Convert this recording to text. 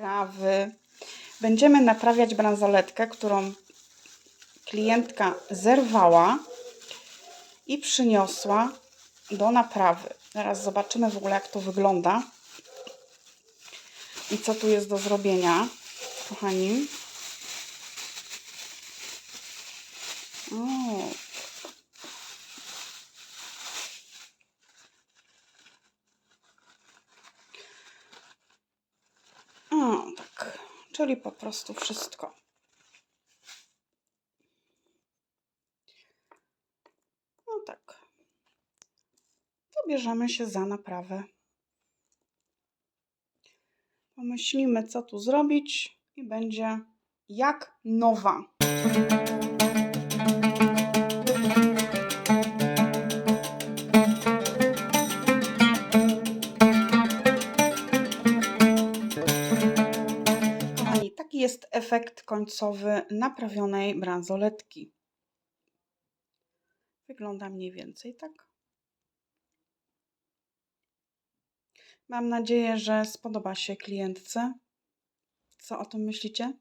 naprawy. Będziemy naprawiać bransoletkę, którą klientka zerwała i przyniosła do naprawy. Teraz zobaczymy w ogóle, jak to wygląda i co tu jest do zrobienia, kochani. O. O, tak. Czyli po prostu wszystko. No tak. To bierzemy się za naprawę. Pomyślimy, co tu zrobić i będzie jak nowa. Kochani, taki jest efekt końcowy naprawionej bransoletki. Wygląda mniej więcej tak. Mam nadzieję, że spodoba się klientce. Co o tym myślicie?